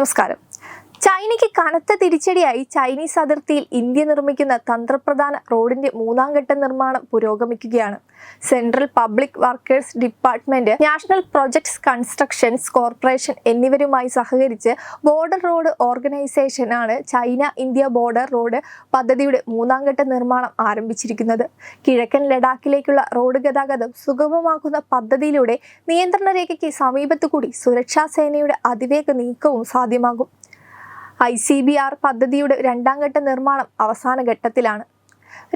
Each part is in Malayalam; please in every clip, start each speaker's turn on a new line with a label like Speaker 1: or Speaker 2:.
Speaker 1: നമസ്കാരം ചൈനയ്ക്ക് കനത്ത തിരിച്ചടിയായി ചൈനീസ് അതിർത്തിയിൽ ഇന്ത്യ നിർമ്മിക്കുന്ന തന്ത്രപ്രധാന റോഡിന്റെ മൂന്നാം ഘട്ട നിർമ്മാണം പുരോഗമിക്കുകയാണ്. Central public workers department national projects constructions corporation എന്നിവരുമായി സഹകരിച്ച് ബോർഡർ റോഡ് ഓർഗനൈസേഷൻ ആണ് ചൈന ഇന്ത്യ ബോർഡർ റോഡ് പദ്ധതിയുടെ മൂന്നാം ഘട്ട നിർമ്മാണം ആരംഭിച്ചിരിക്കുന്നത്. കിഴക്കൻ ലഡാക്കിലേക്കുള്ള റോഡ് ഗതാഗതം സുഗമമാക്കുന്ന പദ്ധതിയിലൂടെ നിയന്ത്രണ രേഖയ്ക്ക് സമീപത്തു കൂടി സുരക്ഷാ സേനയുടെ അതിവേഗ നീക്കവും സാധ്യമാകും. ഐ സി ബി ആർ പദ്ധതിയുടെ രണ്ടാം ഘട്ട നിർമ്മാണം അവസാന ഘട്ടത്തിലാണ്.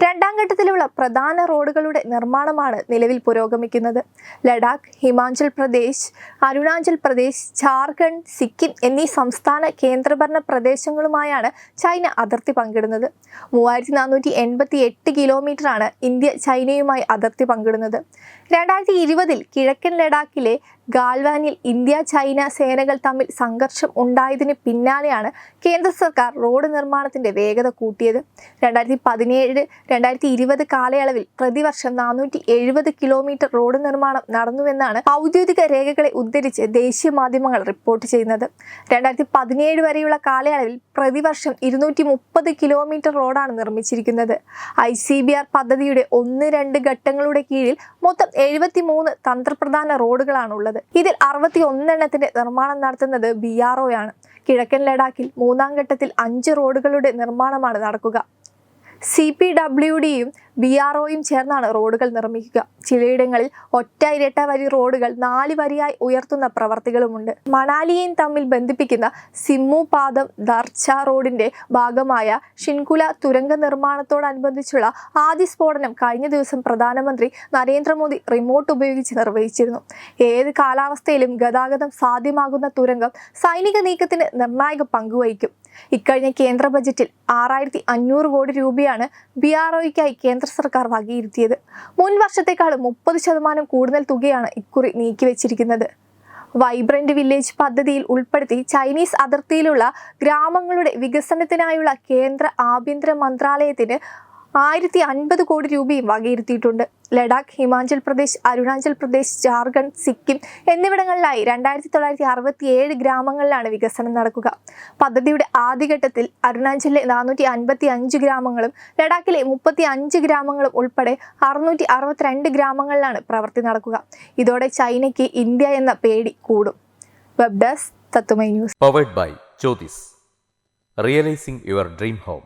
Speaker 1: രണ്ടാം ഘട്ടത്തിലുള്ള പ്രധാന റോഡുകളുടെ നിർമ്മാണമാണ് നിലവിൽ പുരോഗമിക്കുന്നത്. ലഡാക്ക് ഹിമാചൽ പ്രദേശ് അരുണാചൽ പ്രദേശ് ജാർഖണ്ഡ് സിക്കിം എന്നീ സംസ്ഥാന കേന്ദ്രഭരണ പ്രദേശങ്ങളുമായാണ് ചൈന അതിർത്തി പങ്കിടുന്നത്. മൂവായിരത്തി നാനൂറ്റി എൺപത്തി എട്ട് കിലോമീറ്ററാണ് ഇന്ത്യ ചൈനയുമായി അതിർത്തി പങ്കിടുന്നത്. രണ്ടായിരത്തി ഇരുപതിൽ കിഴക്കൻ ലഡാക്കിലെ ഗാൽവാനിൽ ഇന്ത്യ ചൈന സേനകൾ തമ്മിൽ സംഘർഷം ഉണ്ടായതിന് പിന്നാലെയാണ് കേന്ദ്ര സർക്കാർ റോഡ് നിർമ്മാണത്തിന്റെ വേഗത കൂട്ടിയത്. രണ്ടായിരത്തി പതിനേഴ് രണ്ടായിരത്തി ഇരുപത് കാലയളവിൽ പ്രതിവർഷം നാനൂറ്റി എഴുപത് കിലോമീറ്റർ റോഡ് നിർമ്മാണം നടന്നുവെന്നാണ് ഔദ്യോഗിക രേഖകളെ ഉദ്ധരിച്ച് ദേശീയ മാധ്യമങ്ങൾ റിപ്പോർട്ട് ചെയ്യുന്നത്. രണ്ടായിരത്തി പതിനേഴ് വരെയുള്ള കാലയളവിൽ പ്രതിവർഷം ഇരുന്നൂറ്റി മുപ്പത് കിലോമീറ്റർ റോഡാണ് നിർമ്മിച്ചിരിക്കുന്നത്. ഐ സി ബി ആർ പദ്ധതിയുടെ ഒന്ന് രണ്ട് ഘട്ടങ്ങളുടെ കീഴിൽ മൊത്തം എഴുപത്തി മൂന്ന് തന്ത്രപ്രധാന റോഡുകളാണ് ഉള്ളത് ഇതിൽ അറുപത്തി ഒന്നെണ്ണത്തിന്റെ നിർമ്മാണം നടത്തുന്നത് ബി ആർ ഒ ആണ് കിഴക്കൻ ലഡാക്കിൽ മൂന്നാം ഘട്ടത്തിൽ അഞ്ച് റോഡുകളുടെ നിർമ്മാണമാണ് നടക്കുക. സി പി ഡബ്ല്യു ഡിയും ബി ആർ ഒയും ചേർന്നാണ് റോഡുകൾ നിർമ്മിക്കുക. ചിലയിടങ്ങളിൽ ഒറ്റ ഇരട്ട വരി റോഡുകൾ നാല് വരിയായി ഉയർത്തുന്ന പ്രവർത്തികളുമുണ്ട്. മണാലിയെയും തമ്മിൽ ബന്ധിപ്പിക്കുന്ന സിമ്മു പാദം ദർച്ച റോഡിന്റെ ഭാഗമായ ഷിൻകുല തുരങ്ക നിർമ്മാണത്തോടനുബന്ധിച്ചുള്ള ആദ്യ സ്ഫോടനം കഴിഞ്ഞ ദിവസം പ്രധാനമന്ത്രി നരേന്ദ്രമോദി റിമോട്ട് ഉപയോഗിച്ച് നിർവഹിച്ചിരുന്നു. ഏത് കാലാവസ്ഥയിലും ഗതാഗതം സാധ്യമാകുന്ന തുരങ്കം സൈനിക നീക്കത്തിന് നിർണായക പങ്കുവഹിക്കും. ഇക്കഴിഞ്ഞ കേന്ദ്ര ബജറ്റിൽ ആറായിരത്തി അഞ്ഞൂറ് കോടി രൂപയാണ് ബി ആർ ഒയ്ക്കായി കേന്ദ്ര സർക്കാർ വകയിരുത്തിയത്. മുൻ വർഷത്തെക്കാളും മുപ്പത് ശതമാനം കൂടുതൽ തുകയാണ് ഇക്കുറി നീക്കിവെച്ചിരിക്കുന്നത്. വൈബ്രന്റ് വില്ലേജ് പദ്ധതിയിൽ ഉൾപ്പെടുത്തി ചൈനീസ് അതിർത്തിയിലുള്ള ഗ്രാമങ്ങളുടെ വികസനത്തിനായുള്ള കേന്ദ്ര ആഭ്യന്തര മന്ത്രാലയത്തിന് ആയിരത്തി അൻപത് കോടി രൂപയും വകയിരുത്തിയിട്ടുണ്ട്. ലഡാക്ക് ഹിമാചൽ പ്രദേശ് അരുണാചൽ പ്രദേശ് ജാർഖണ്ഡ് സിക്കിം എന്നിവിടങ്ങളിലായി രണ്ടായിരത്തി തൊള്ളായിരത്തി അറുപത്തി ഏഴ് ഗ്രാമങ്ങളിലാണ് വികസനം നടക്കുക. പദ്ധതിയുടെ ആദ്യഘട്ടത്തിൽ അരുണാചലിലെ നാനൂറ്റി അൻപത്തി അഞ്ച് ഗ്രാമങ്ങളും ലഡാക്കിലെ മുപ്പത്തി അഞ്ച് ഗ്രാമങ്ങളും ഉൾപ്പെടെ അറുന്നൂറ്റി അറുപത്തിരണ്ട് ഗ്രാമങ്ങളിലാണ് പ്രവൃത്തി നടക്കുക. ഇതോടെ ചൈനയ്ക്ക് ഇന്ത്യ എന്ന പേടി കൂടും. വെബ് ഡെസ്ക് തത്തുമൈ news.
Speaker 2: Powered by Jyotis. Realising your dream home.